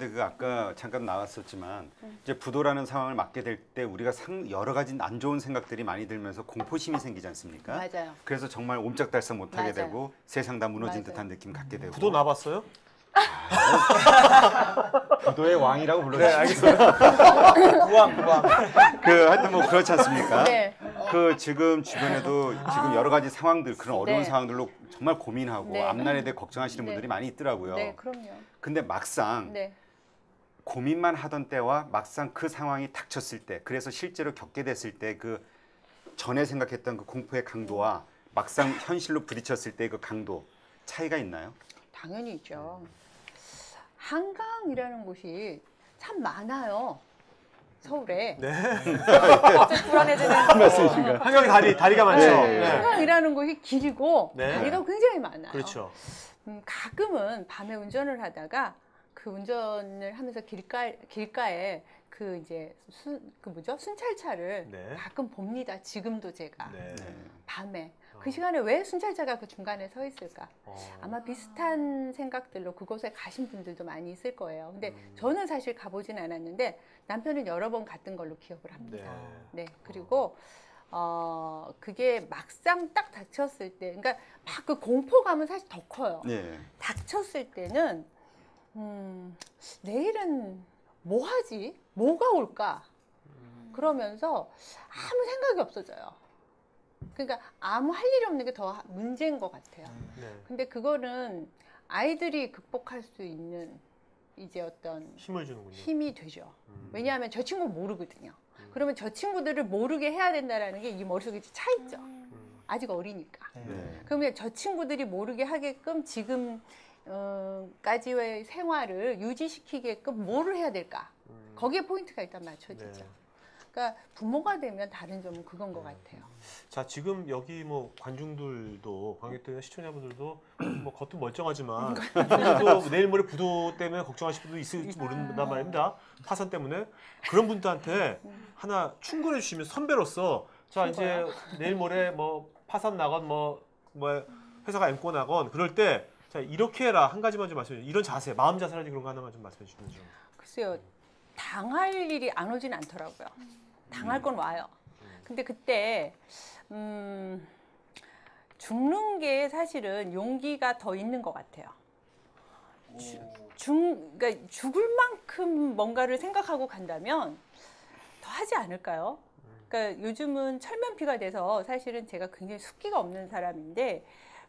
근데 그 아까 잠깐 나왔었지만 음. 이제 부도라는 상황을 맞게 될 때 우리가 상, 여러 가지 안 좋은 생각들이 많이 들면서 공포심이 생기지 않습니까? 맞아요. 그래서 정말 옴짝달싹 못하게 맞아요. 되고 세상 다 무너진 맞아요. 듯한 느낌 갖게 되고 부도 나봤어요? 부도의 왕이라고 불러주시죠. 네, 알겠습니다. 부왕 부왕. 그 하여튼 뭐 그렇지 않습니까? 네. 그 지금 주변에도 지금 여러 가지 상황들 그런 어려운 네. 상황들로 정말 고민하고 네. 앞날에 대해 걱정하시는 네. 분들이 많이 있더라고요. 네, 그럼요. 근데 막상 네. 고민만 하던 때와 막상 그 상황이 닥쳤을 때 그래서 실제로 겪게 됐을 때 그 전에 생각했던 그 공포의 강도와 막상 현실로 부딪혔을 때 그 강도 차이가 있나요? 당연히 있죠. 한강이라는 곳이 참 많아요. 서울에. 네. 갑자기 불안해지는. 말씀이신가요? 한강에 다리 다리가 많죠. 네. 네. 한강이라는 곳이 길고 네. 다리가 굉장히 많아요. 그렇죠. 음, 가끔은 밤에 운전을 하다가 그 운전을 하면서 길가 길가에 그 이제 순, 그 뭐죠 순찰차를 네. 가끔 봅니다. 지금도 제가 네. 밤에 어. 그 시간에 왜 순찰차가 그 중간에 서 있을까? 어. 아마 비슷한 생각들로 그곳에 가신 분들도 많이 있을 거예요. 근데 음. 저는 사실 가보진 않았는데 남편은 여러 번 갔던 걸로 기억을 합니다. 네. 네, 그리고 어 그게 막상 딱 닥쳤을 때, 그러니까 막 그 공포감은 사실 더 커요. 네. 닥쳤을 때는 음 내일은 뭐 하지? 뭐가 올까? 그러면서 아무 생각이 없어져요. 그러니까 아무 할 일이 없는 게 더 문제인 것 같아요. 네. 근데 그거는 아이들이 극복할 수 있는 이제 어떤 힘을 주는군요. 힘이 되죠. 음. 왜냐하면 저 친구 모르거든요. 음. 그러면 저 친구들을 모르게 해야 된다라는 게 이 머릿속에 차 있죠. 음. 아직 어리니까. 네. 그러면 저 친구들이 모르게 하게끔 지금 어, 까지의 생활을 유지시키게끔 뭐를 해야 될까? 음. 거기에 포인트가 일단 맞춰지죠. 네. 그러니까 부모가 되면 다른 점은 그건 것 같아요. 자 지금 여기 뭐 관중들도 관객들이나 시청자분들도 뭐 겉은 멀쩡하지만 그래도 내일 모레 부도 때문에 걱정하실 분도 있을지 모른단 말입니다. 파산 때문에 그런 분들한테 하나 충고해 주시면 선배로서 자 이제 내일 모레 뭐 파산 나건 뭐뭐 회사가 엠고 나건 그럴 때 자 이렇게 해라 한 가지만 좀 말씀해 주세요. 이런 자세 마음 자세라든지 그런 거 하나만 좀 말씀해 주시면 좀. 글쎄요, 당할 일이 안 오진 않더라고요. 당할 건 와요. 근데 그때 음, 죽는 게 사실은 용기가 더 있는 것 같아요. 죽, 그러니까 죽을 만큼 뭔가를 생각하고 간다면 더 하지 않을까요? 그러니까 요즘은 철면피가 돼서 사실은 제가 굉장히 숫기가 없는 사람인데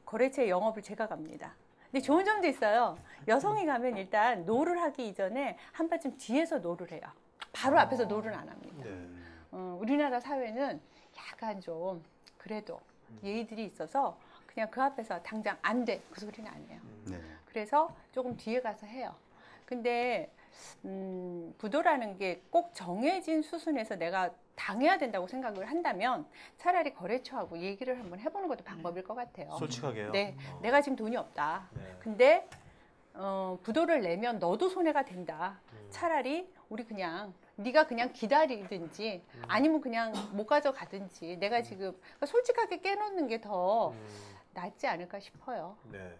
거래처 영업을 제가 갑니다. 근데 좋은 점도 있어요. 여성이 가면 일단 노를 하기 이전에 한 발쯤 뒤에서 노를 해요. 바로 앞에서 노를 안 합니다. 네. 어, 우리나라 사회는 약간 좀 그래도 예의들이 있어서 그냥 그 앞에서 당장 안 돼. 그 소리는 안 해요. 네. 그래서 조금 뒤에 가서 해요. 근데 음, 부도라는 게 꼭 정해진 수순에서 내가 당해야 된다고 생각을 한다면 차라리 거래처하고 얘기를 한번 해보는 것도 방법일 것 같아요. 솔직하게요. 네, 어. 내가 지금 돈이 없다. 네. 근데 어, 부도를 내면 너도 손해가 된다. 음. 차라리 우리 그냥 네가 그냥 기다리든지 음. 아니면 그냥 못 가져가든지 내가 지금 그러니까 솔직하게 깨놓는 게더 음. 낫지 않을까 싶어요. 네.